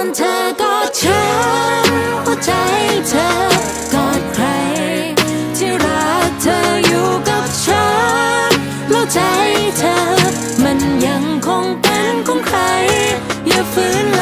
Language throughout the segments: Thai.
อนเธอกอดฉันหัวใจเธอกอดใคร ที่รักเธออยู่กับฉันแล้วใจเธอ มันยังคงเป็นของใคร อย่าฝืน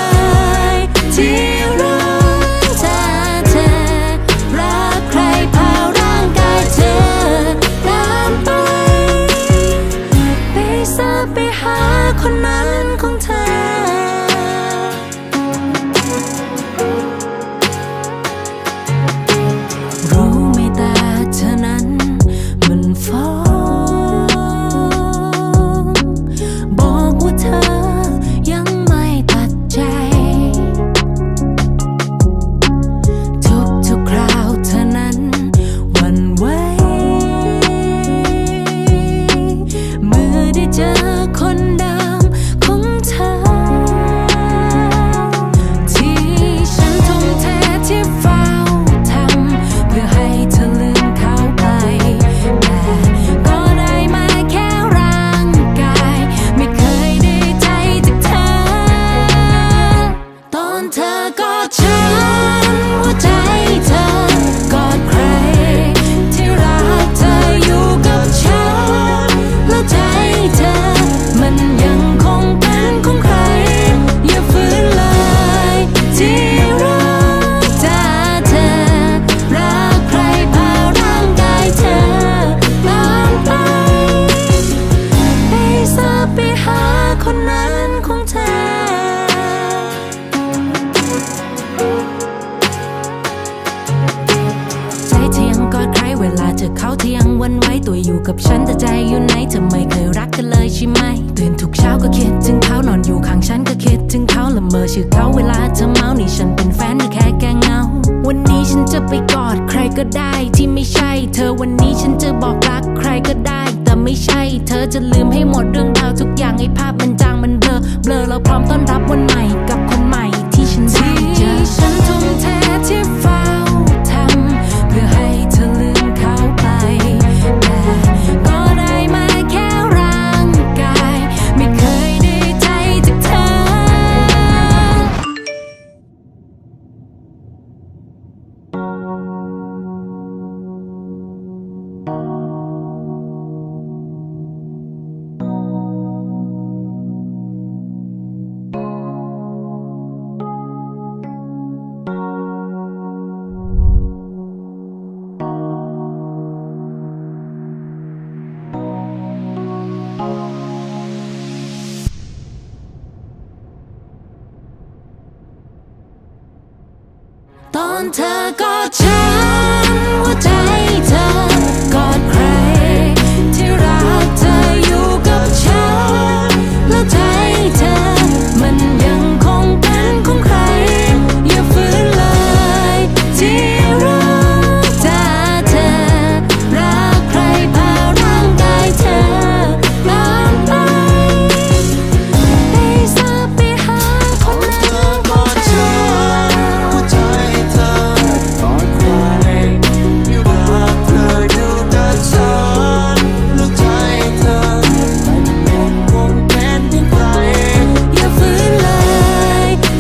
ตัวอยู่กับฉันแต่ใจอยู่ไหนเธอไม่เคยรักกันเลยใช่ไหมตื่นทุกเช้าก็คิดถึงเขานอนอยู่ข้างฉันก็คิดถึงเขาละเมอชื่อเขาเวลาเธอเมานี่ฉันเป็นแฟนหรือแค่แกเงา วันนี้ฉันจะไปกอดใครก็ได้ที่ไม่ใช่ เธอวันนี้ฉันจะบอกรักใครก็ได้ แต่ไม่ใช่ เธอจะลืมให้หมดเรื่องราวทุกอย่างให้ภาพมันจางมันเบลอเบลอเราพร้อมต้อนรับวันใหม่กับ ตอนเธอกอดฉั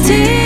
see